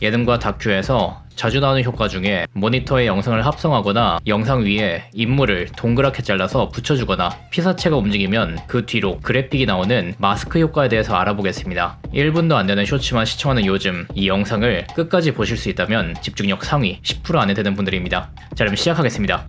예능과 다큐에서 자주 나오는 효과 중에 모니터에 영상을 합성하거나 영상 위에 인물을 동그랗게 잘라서 붙여주거나 피사체가 움직이면 그 뒤로 그래픽이 나오는 마스크 효과에 대해서 알아보겠습니다. 1분도 안 되는 쇼츠만 시청하는 요즘 이 영상을 끝까지 보실 수 있다면 집중력 상위 10% 안에 드는 분들입니다. 자 그럼 시작하겠습니다.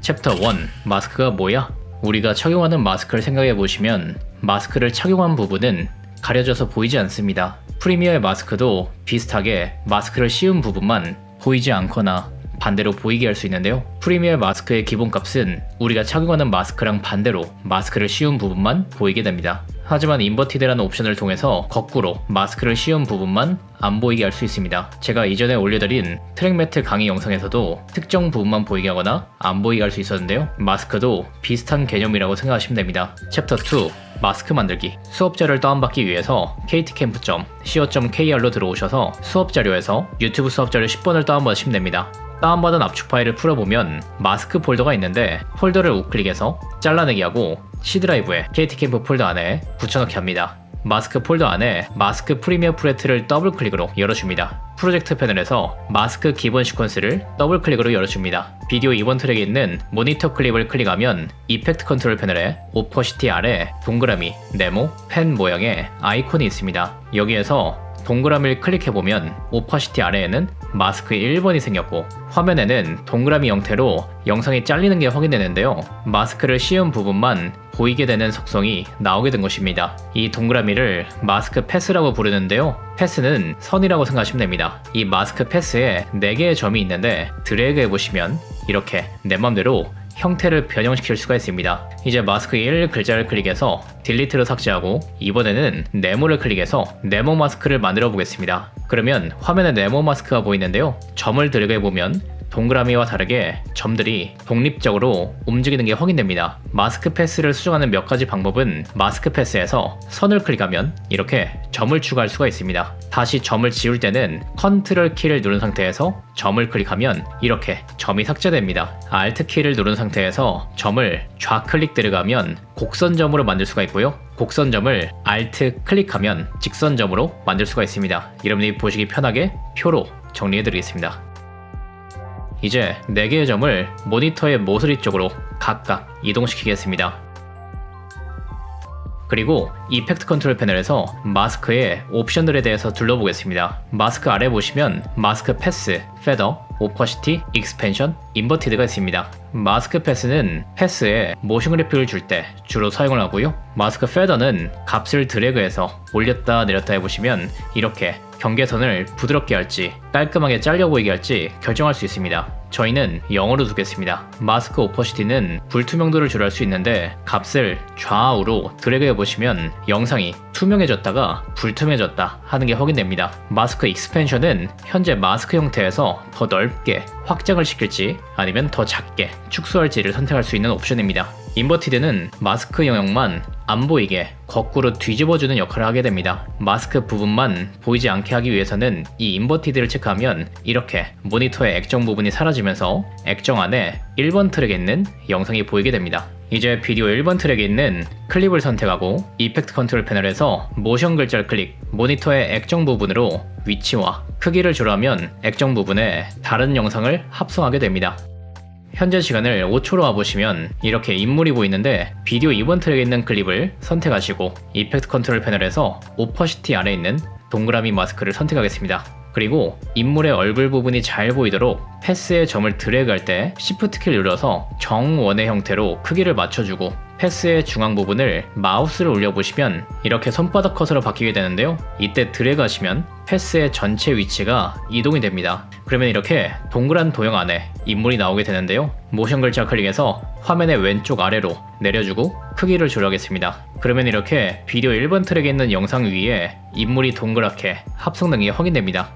챕터 1 마스크가 뭐야? 우리가 착용하는 마스크를 생각해 보시면 마스크를 착용한 부분은 가려져서 보이지 않습니다. 프리미어의 마스크도 비슷하게 마스크를 씌운 부분만 보이지 않거나 반대로 보이게 할 수 있는데요. 프리미어 마스크의 기본값은 우리가 착용하는 마스크랑 반대로 마스크를 씌운 부분만 보이게 됩니다. 하지만 인버티드라는 옵션을 통해서 거꾸로 마스크를 씌운 부분만 안 보이게 할 수 있습니다. 제가 이전에 올려드린 트랙 매트 강의 영상에서도 특정 부분만 보이게 하거나 안 보이게 할 수 있었는데요. 마스크도 비슷한 개념이라고 생각하시면 됩니다. 챕터 2 마스크 만들기 수업 자료를 다운받기 위해서 ktcamp.co.kr로 들어오셔서 수업 자료에서 유튜브 수업 자료 10번을 다운받으시면 됩니다. 다운받은 압축 파일을 풀어보면 마스크 폴더가 있는데 폴더를 우클릭해서 잘라내기 하고 C 드라이브에 KT캠프 폴더 안에 붙여넣기 합니다. 마스크 폴더 안에 마스크 프리미어 프레트를 더블 클릭으로 열어줍니다. 프로젝트 패널에서 마스크 기본 시퀀스를 더블 클릭으로 열어줍니다. 비디오 이번 트랙에 있는 모니터 클립을 클릭하면 이펙트 컨트롤 패널에 오퍼시티 아래 동그라미, 네모, 펜 모양의 아이콘이 있습니다. 여기에서 동그라미를 클릭해보면 오퍼시티 아래에는 마스크 1번이 생겼고 화면에는 동그라미 형태로 영상이 잘리는 게 확인되는데요. 마스크를 씌운 부분만 보이게 되는 속성이 나오게 된 것입니다. 이 동그라미를 마스크 패스라고 부르는데요. 패스는 선이라고 생각하시면 됩니다. 이 마스크 패스에 4개의 점이 있는데 드래그 해보시면 이렇게 내 맘대로 형태를 변형시킬 수가 있습니다. 이제 마스크 1 글자를 클릭해서 딜리트를 삭제하고 이번에는 네모를 클릭해서 네모 마스크를 만들어 보겠습니다. 그러면 화면에 네모 마스크가 보이는데요. 점을 들여해 보면 동그라미와 다르게 점들이 독립적으로 움직이는 게 확인됩니다. 마스크 패스를 수정하는 몇 가지 방법은 마스크 패스에서 선을 클릭하면 이렇게 점을 추가할 수가 있습니다. 다시 점을 지울 때는 컨트롤 키를 누른 상태에서 점을 클릭하면 이렇게 점이 삭제됩니다. Alt 키를 누른 상태에서 점을 좌클릭 들어가면 곡선점으로 만들 수가 있고요. 곡선점을 Alt 클릭하면 직선점으로 만들 수가 있습니다. 여러분이 보시기 편하게 표로 정리해 드리겠습니다. 이제 4개의 점을 모니터의 모서리 쪽으로 각각 이동시키겠습니다. 그리고 이펙트 컨트롤 패널에서 마스크의 옵션들에 대해서 둘러보겠습니다. 마스크 아래 보시면 마스크 패스, 페더, 오퍼시티, 익스펜션, 인버티드가 있습니다. 마스크 패스는 패스에 모션 그래픽을 줄 때 주로 사용을 하고요. 마스크 페더는 값을 드래그해서 올렸다 내렸다 해보시면 이렇게 경계선을 부드럽게 할지 깔끔하게 잘려 보이게 할지 결정할 수 있습니다. 저희는 0으로 두겠습니다. 마스크 오퍼시티는 불투명도를 조절할 수 있는데 값을 좌우로 드래그 해 보시면 영상이 투명해졌다가 불투명해졌다 하는 게 확인됩니다. 마스크 익스펜션은 현재 마스크 형태에서 더 넓게 확장을 시킬지 아니면 더 작게 축소할지를 선택할 수 있는 옵션입니다. 인버티드는 마스크 영역만 안 보이게 거꾸로 뒤집어주는 역할을 하게 됩니다. 마스크 부분만 보이지 않게 하기 위해서는 이 인버티드를 체크하면 이렇게 모니터의 액정 부분이 사라지면서 액정 안에 1번 트랙에 있는 영상이 보이게 됩니다. 이제 비디오 1번 트랙에 있는 클립을 선택하고 이펙트 컨트롤 패널에서 모션 글자를 클릭, 모니터의 액정 부분으로 위치와 크기를 조절하면 액정 부분에 다른 영상을 합성하게 됩니다. 현재 시간을 5초로 와보시면 이렇게 인물이 보이는데 비디오 2번 트랙에 있는 클립을 선택하시고 이펙트 컨트롤 패널에서 오퍼시티 아래 있는 동그라미 마스크를 선택하겠습니다. 그리고 인물의 얼굴 부분이 잘 보이도록 패스의 점을 드래그할 때 Shift 키를 눌러서 정원의 형태로 크기를 맞춰주고 패스의 중앙 부분을 마우스를 올려보시면 이렇게 손바닥 컷으로 바뀌게 되는데요. 이때 드래그 하시면 패스의 전체 위치가 이동이 됩니다. 그러면 이렇게 동그란 도형 안에 인물이 나오게 되는데요. 모션 글자 클릭해서 화면의 왼쪽 아래로 내려주고 크기를 조절하겠습니다. 그러면 이렇게 비디오 1번 트랙에 있는 영상 위에 인물이 동그랗게 합성된 게 확인됩니다.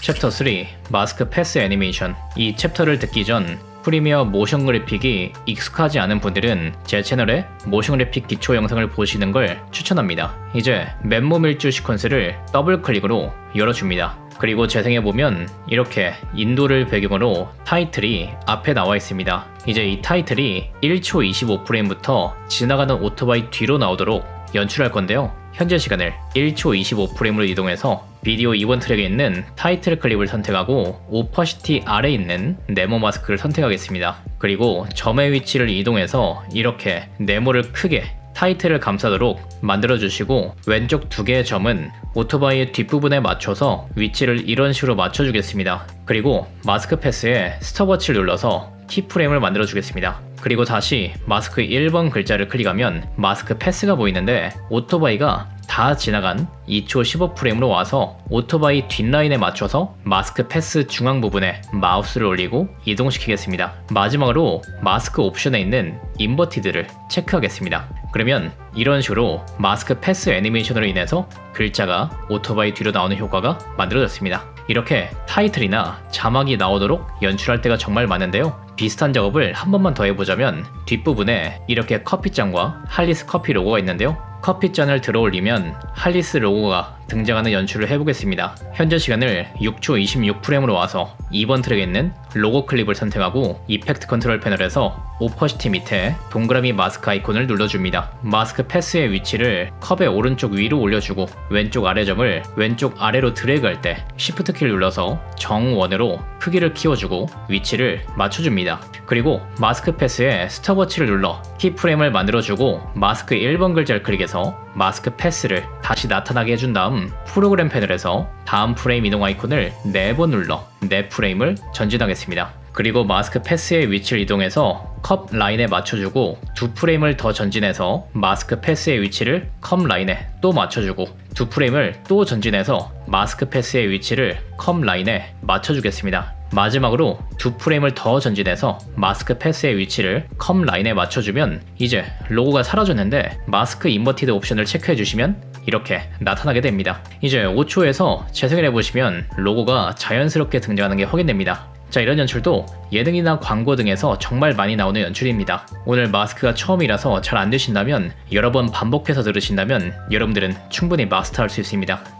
챕터 3 마스크 패스 애니메이션 이 챕터를 듣기 전 프리미어 모션 그래픽이 익숙하지 않은 분들은 제 채널에 모션 그래픽 기초 영상을 보시는 걸 추천합니다. 이제 맨몸 일주 시퀀스를 더블 클릭으로 열어줍니다. 그리고 재생해보면 이렇게 인도를 배경으로 타이틀이 앞에 나와 있습니다. 이제 이 타이틀이 1초 25프레임부터 지나가는 오토바이 뒤로 나오도록 연출할 건데요. 현재 시간을 1초 25프레임으로 이동해서 비디오 2번 트랙에 있는 타이틀 클립을 선택하고 오퍼시티 아래에 있는 네모 마스크를 선택하겠습니다. 그리고 점의 위치를 이동해서 이렇게 네모를 크게 타이틀을 감싸도록 만들어주시고 왼쪽 두 개의 점은 오토바이의 뒷부분에 맞춰서 위치를 이런 식으로 맞춰주겠습니다. 그리고 마스크 패스에 스톱워치를 눌러서 키프레임을 만들어 주겠습니다. 그리고 다시 마스크 1번 글자를 클릭하면 마스크 패스가 보이는데 오토바이가 다 지나간 2초 15프레임으로 와서 오토바이 뒷라인에 맞춰서 마스크 패스 중앙 부분에 마우스를 올리고 이동시키겠습니다. 마지막으로 마스크 옵션에 있는 인버티드를 체크하겠습니다. 그러면 이런 식으로 마스크 패스 애니메이션으로 인해서 글자가 오토바이 뒤로 나오는 효과가 만들어졌습니다. 이렇게 타이틀이나 자막이 나오도록 연출할 때가 정말 많은데요. 비슷한 작업을 한 번만 더 해보자면 뒷부분에 이렇게 커피잔과 할리스 커피 로고가 있는데요. 커피잔을 들어 올리면 할리스 로고가 등장하는 연출을 해보겠습니다. 현재 시간을 6초 26프레임으로 와서 2번 트랙에 있는 로고 클립을 선택하고 이펙트 컨트롤 패널에서 오퍼시티 밑에 동그라미 마스크 아이콘을 눌러줍니다. 마스크 패스의 위치를 컵의 오른쪽 위로 올려주고 왼쪽 아래 점을 왼쪽 아래로 드래그할 때 Shift 키를 눌러서 정원으로 크기를 키워주고 위치를 맞춰줍니다. 그리고 마스크 패스에 스톱워치를 눌러 키프레임을 만들어주고 마스크 1번 글자를 클릭해서 마스크 패스를 다시 나타나게 해준 다음 프로그램 패널에서 다음 프레임 이동 아이콘을 4번 눌러 4프레임을 전진하겠습니다. 그리고 마스크 패스의 위치를 이동해서 컵 라인에 맞춰주고 두 프레임을 더 전진해서 마스크 패스의 위치를 컵 라인에 또 맞춰주고 두 프레임을 또 전진해서 마스크 패스의 위치를 컵 라인에 맞춰주겠습니다. 마지막으로 두 프레임을 더 전진해서 마스크 패스의 위치를 컴 라인에 맞춰주면 이제 로고가 사라졌는데 마스크 인버티드 옵션을 체크해 주시면 이렇게 나타나게 됩니다. 이제 5초에서 재생을 해보시면 로고가 자연스럽게 등장하는 게 확인됩니다. 자 이런 연출도 예능이나 광고 등에서 정말 많이 나오는 연출입니다. 오늘 마스크가 처음이라서 잘 안 되신다면 여러 번 반복해서 들으신다면 여러분들은 충분히 마스터할 수 있습니다.